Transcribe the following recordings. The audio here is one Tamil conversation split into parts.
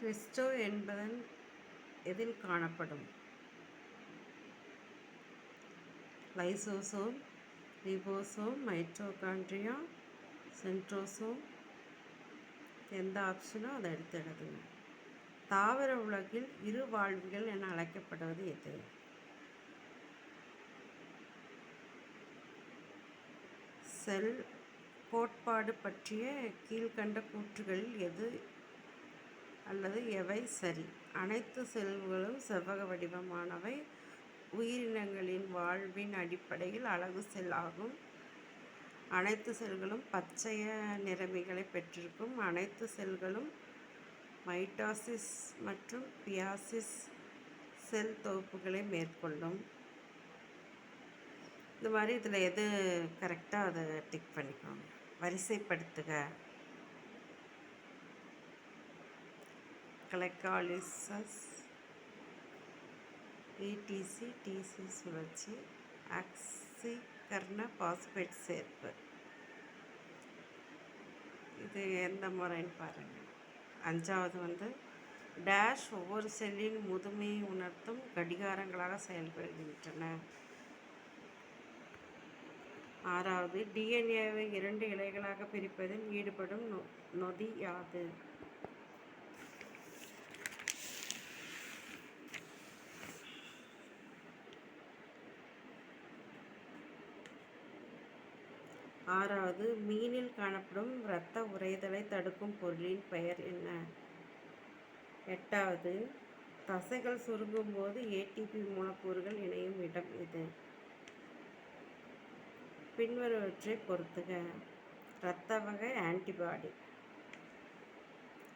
கிறிஸ்டோ என்பதன் எதில் காணப்படும்? லைசோசோம் ரிபோசோம் மைட்ரோகாண்ட்ரியா சென்ட்ரோசோம் எந்த ஆப்ஷனோ அதை எடுத்து எழுதுங்க. தாவர உலகில் இரு வாழ்வுகள் என அழைக்கப்படுவது எது? செல் கோட்பாடு பற்றிய கீழ்கண்ட கூற்றுகளில் எது அல்லது எவை? சரி. அனைத்து செல்களும் செவ்வக வடிவமானவை. உயிரினங்களின் வாழ்வின் அடிப்படையில் அழகு செல் ஆகும். அனைத்து செல்களும் பச்சைய நிறமிகளை பெற்றிருக்கும். அனைத்து செல்களும் மைட்டாசிஸ் மற்றும் பியாசிஸ் செல் தொகுப்புகளை மேற்கொள்ளும். இந்த மாதிரி இதில் எது கரெக்டாக அதை டிக் பண்ணிக்கோங்க. வரிசைப்படுத்துக. கிளைக்காலிசஸ் இடிசி டிசி சுழற்சி அக்சிகர்ண பாஸ்பேட் சேர்ப்பு. இது எந்த முறைன்னு பாருங்கள் அஞ்சாவது வந்து டேஷ் ஒவ்வொரு செல்லின் முதுமையை உணர்த்தும் கடிகாரங்களாக செயல்படுகின்றன. ஆறாவது டிஎன்ஏவை இரண்டு இலைகளாக பிரிப்பதில் ஈடுபடும் நொ நொதி யாது? ஆறாவது மீனில் காணப்படும் இரத்த உறைதலை தடுக்கும் பொருளின் பெயர் என்ன? எட்டாவது தசைகள் சுருங்கும் போது ஏடிபி மூலக்கூறுகள் இணையும் இடம் இது. பின்வருவற்றை பொறுத்துக. இரத்த வகை ஆன்டிபாடி.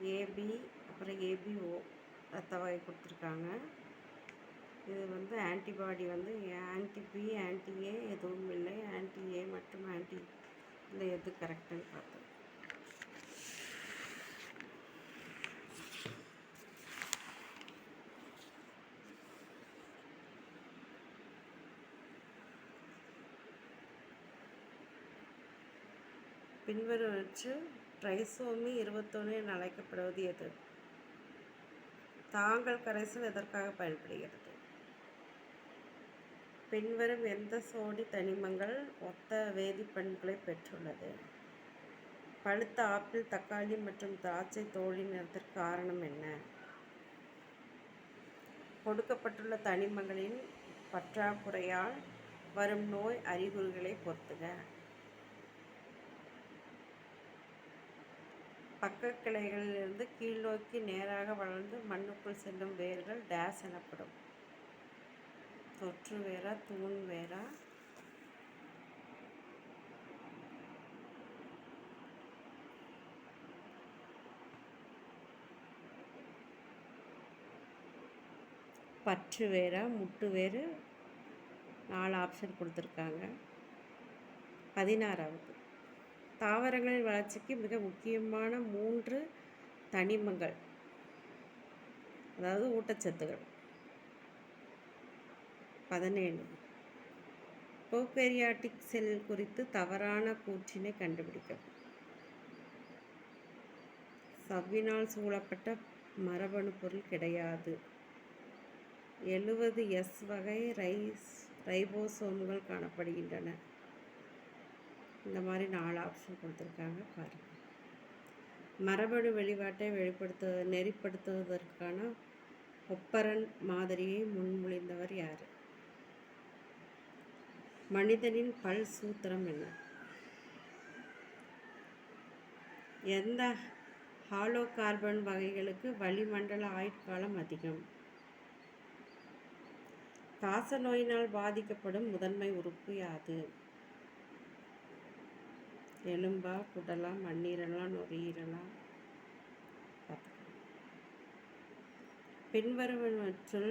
ஏபி அப்புறம் ஏபிஓ இரத்த வகை கொடுத்துருக்காங்க. இது வந்து ஆன்டிபாடி வந்து ஆன்டிபி ஆன்டிஏ எதுவும் இல்லை ஆன்டி ஏ மற்றும் ஆன்டி கரெக்டு பார்த்து. கரெக்டுன்னு பின்வருவற்று ட்ரைசோமி இருபத்தொன்று என அழைக்கப்படுவது எது? தாங்கள் கரைசல் எதற்காக பயன்படுகிறது? பின்வரும் எந்த சோடி தனிமங்கள் ஒத்த வேதிப்பண்புகளை பெற்றுள்ளது? பழுத்த ஆப்பிள் தக்காளி மற்றும் திராட்சை தோழி நிறத்திற்கு காரணம் என்ன? கொடுக்கப்பட்டுள்ள தனிமங்களின் பற்றாக்குறையால் வரும் நோய் அறிகுறிகளை பொறுத்துக. பக்க கிளைகளிலிருந்து கீழ்நோக்கி நேராக வளர்ந்து மண்ணுக்குள் செல்லும் வேர்கள் டேஸ் எனப்படும். தொற்று வேரா தூண் வேரா பற்று வேரா முட்டு வேறு. நாலு ஆப்ஷன் கொடுத்துருக்காங்க. பதினாறாவது. தாவரங்களின் வளர்ச்சிக்கு மிக முக்கியமான மூன்று தனிமங்கள். அதாவது ஊட்டச்சத்துகள். பதினேழு. போக்கேரியாட்டிக் செல் குறித்து தவறான கூற்றினை கண்டுபிடிக்கவும். சவ்வினால் சூழப்பட்ட மரபணு பொருள் கிடையாது. எழுவது எஸ் வகை ரைஸ் ரைபோசோம்கள் காணப்படுகின்றன. இந்த மாதிரி நாலு ஆப்ஷன் கொடுத்துருக்காங்க பாருங்கள் மரபணு வெளிப்பாட்டை வெளிப்படுத்து நெறிப்படுத்துவதற்கான ஒப்பரன் மாதிரியை முன்மொழிந்தவர் யார்? மனிதனின் பல் சூத்திரம் என்ன? எந்த ஹாலோ கார்பன் வகைகளுக்கு வளிமண்டல ஆயுட்காலம் அதிகம்? காச நோயினால் பாதிக்கப்படும் முதன்மை உறுப்பு யாது? எலும்பா குடலா மண்ணீரலா நுரையீரலா பின்வருவனவற்றுள்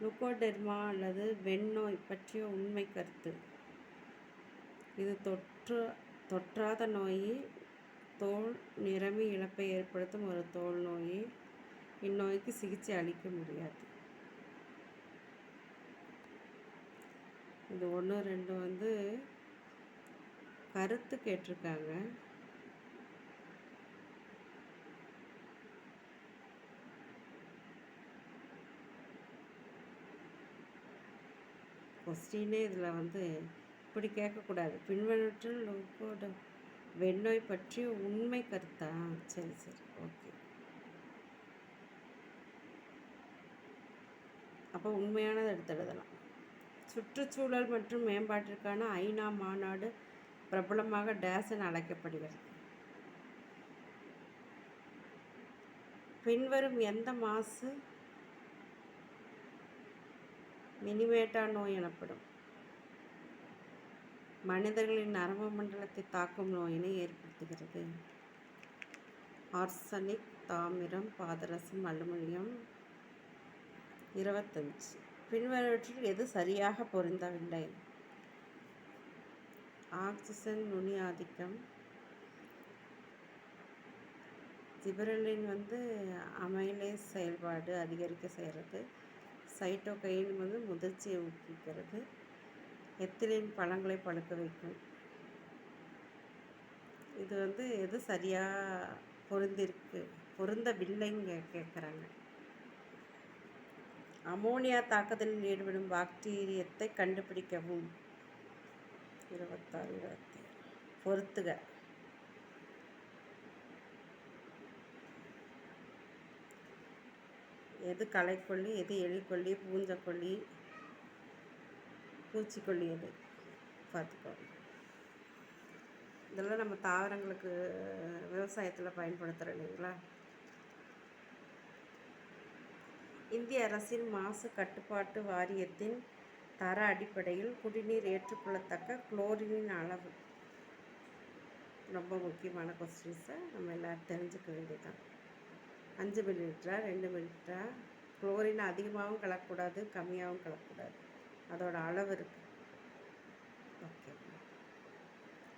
லுக்கோடெர்மா அல்லது வெண்ணோய் பற்றிய உண்மை கருத்து. இது தொற்று தொற்றாத நோய் தோல் நிறமி இழப்பை ஏற்படுத்தும் ஒரு தோல் நோய் இந்நோய்க்கு சிகிச்சை அளிக்க முடியாது. இது ஒன்று ரெண்டு வந்து கருத்து கேட்டிருக்காங்க. கொஸ்டினே இதில் வந்து இப்படி கேட்கக்கூடாது. பின்வருவற்றில் உப்போட வெண்ணோய் பற்றி உண்மை கருத்தா? சரி சரி. ஓகே. அப்போ உண்மையானதை எடுத்து எழுதலாம். சுற்றுச்சூழல் மற்றும் மேம்பாட்டிற்கான ஐநா மாநாடு பிரபலமாக டேஸ் என அழைக்கப்படுகிறது. பின்வரும் எந்த மாசு மினிமேட்டா நோய் எனப்படும். மனிதர்களின் நரம்பு மண்டலத்தை தாக்கும் நோயினை ஏற்படுத்துகிறது. ஆர்சனிக் தாமிரம் பாதரசம் அலுமினியம் இருபத்தஞ்சு. பின்வருவற்றில் எது சரியாக பொருந்தவில்லை? ஆக்சிஜன் நுனி ஆதிக்கம். ஜிபரலின் வந்து அமைலே செயல்பாடு அதிகரிக்க செய்கிறது. சைட்டோகைன் வந்து முதிர்ச்சியை ஊக்குவிக்கிறது. எத்திலின் பழங்களை பழுக்க வைக்கும். இது வந்து எது சரியாக பொருந்திருக்கு? பொருந்தவில்லைங்க கேட்குறாங்க அமோனியா தாக்குதலில் ஈடுபடும் பாக்டீரியத்தை கண்டுபிடிக்கவும். இருபத்தாறு இருபத்தி பொறுத்துக. எது களைக்கொல்லி எது எலிக்கொல்லி பூஞ்சக்கொல்லி பூச்சிக்கொல்லி எது? பார்த்துக்கோங்க இதெல்லாம் நம்ம தாவரங்களுக்கு விவசாயத்தில் பயன்படுத்துகிறோம் இல்லைங்களா? இந்திய அரசின் மாசு கட்டுப்பாட்டு வாரியத்தின் தர அடிப்படையில் குடிநீர் ஏற்றுக்கொள்ளத்தக்க குளோரினின் அளவு. ரொம்ப முக்கியமான கொஸ்டின்ஸை நம்ம எல்லோரும் தெரிஞ்சுக்க வேண்டியதுதான். அஞ்சு மில்லிலிட்டரா ரெண்டு மில்லிலிட்டரா? குளோரின் அதிகமாகவும் கலக்கக்கூடாது கம்மியாகவும் கலக்கக்கூடாது. அதோட அளவு இருக்குது ஓகே.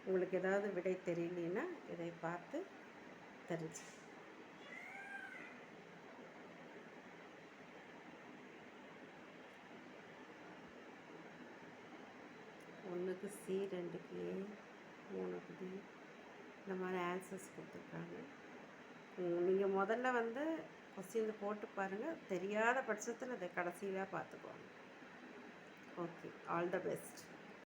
உங்களுக்கு ஏதாவது விடை தெரியலனா இதை பார்த்து தெரிஞ்சு. ஒன்றுக்கு சி ரெண்டுக்கு ஏ மூணுக்கு டி இந்த மாதிரி ஆன்சர்ஸ் கொடுத்துருக்காங்க. நீங்கள் முதல்ல வந்து கொஸ்டின் போட்டு பாருங்கள் தெரியாத பட்சத்தில் இதை கடைசியில் பார்த்துக்கோங்க. Okay all the best